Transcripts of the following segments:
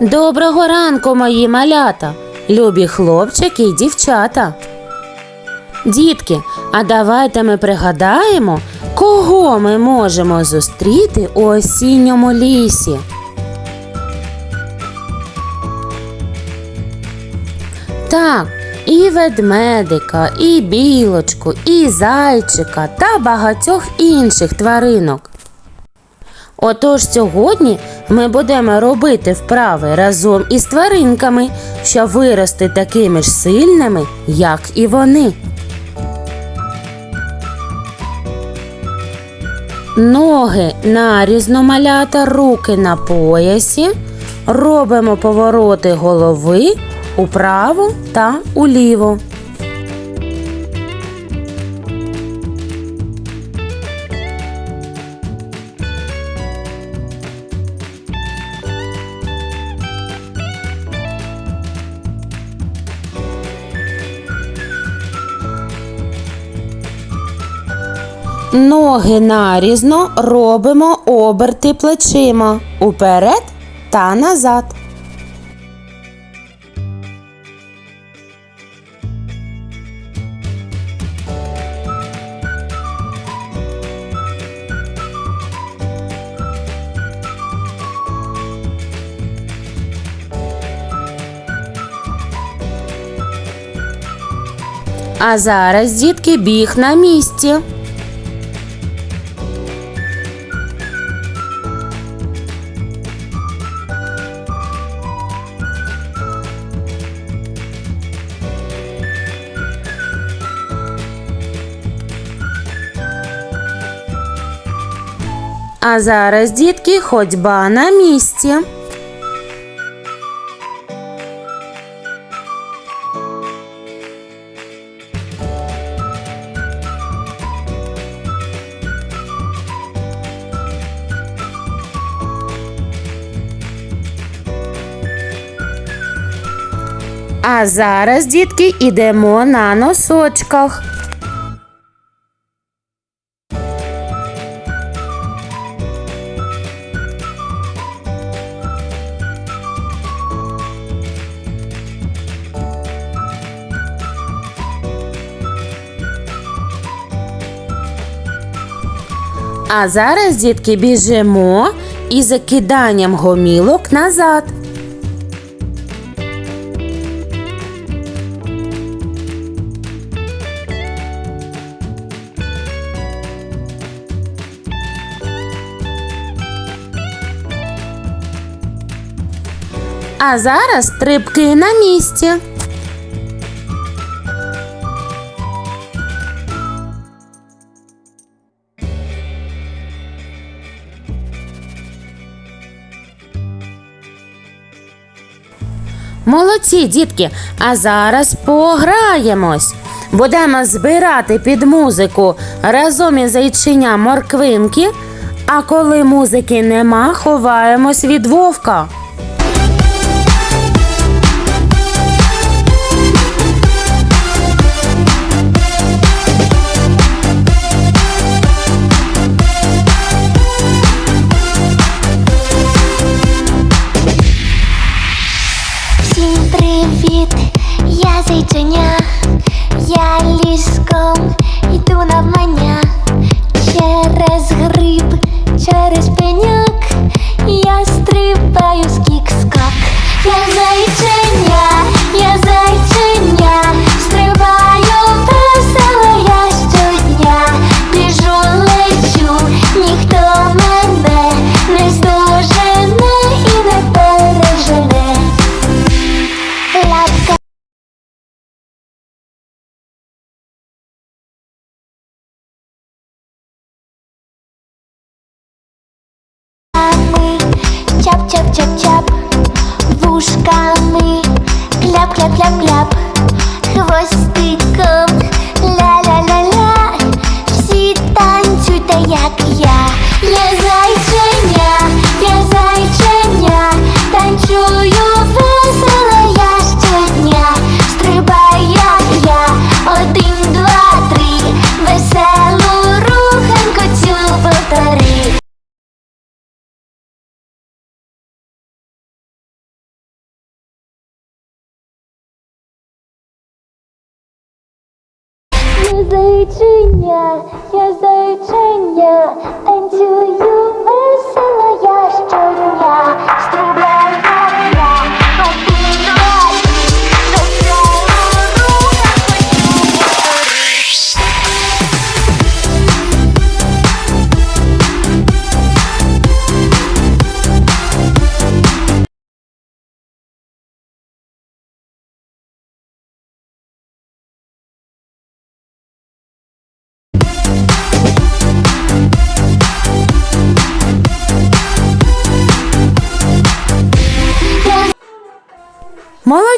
Доброго ранку, мої малята, любі хлопчики і дівчата. Дітки, а давайте ми пригадаємо, кого ми можемо зустріти у осінньому лісі. Так, і ведмедика, і білочку, і зайчика та багатьох інших тваринок. Отож сьогодні ми будемо робити вправи разом із тваринками, щоб вирости такими ж сильними, як і вони. Ноги нарізно малята, руки на поясі. Робимо повороти голови управо та уліво. Ноги нарізно робимо оберти плечима уперед та назад. А зараз, дітки, біг на місці. А зараз, дітки, ходьба на місці. А зараз, дітки, ідемо на носочках. А зараз, дітки, біжимо і закиданням гомілок назад. А зараз стрибки на місці. Молодці, дітки, а зараз пограємось. Будемо збирати під музику разом із зайчиня морквинки, а коли музики нема, ховаємось від вовка. Привіт, я зайченя, я ліском йду навмання через гриб, через пеняк, я стрибаю cha cha Я зайчиня, я зайчиня, танцюю весело я щодня,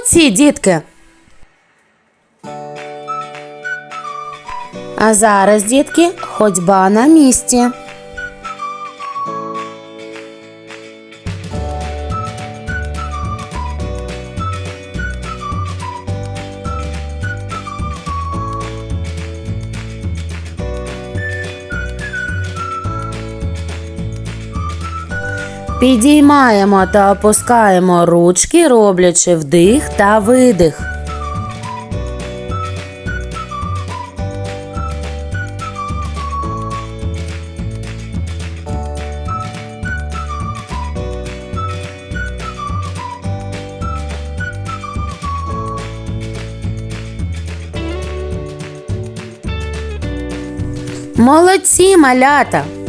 Молодці, дітки. А зараз, дітки, ходьба на місці. Підіймаємо та опускаємо ручки, роблячи вдих та видих. Молодці, малята!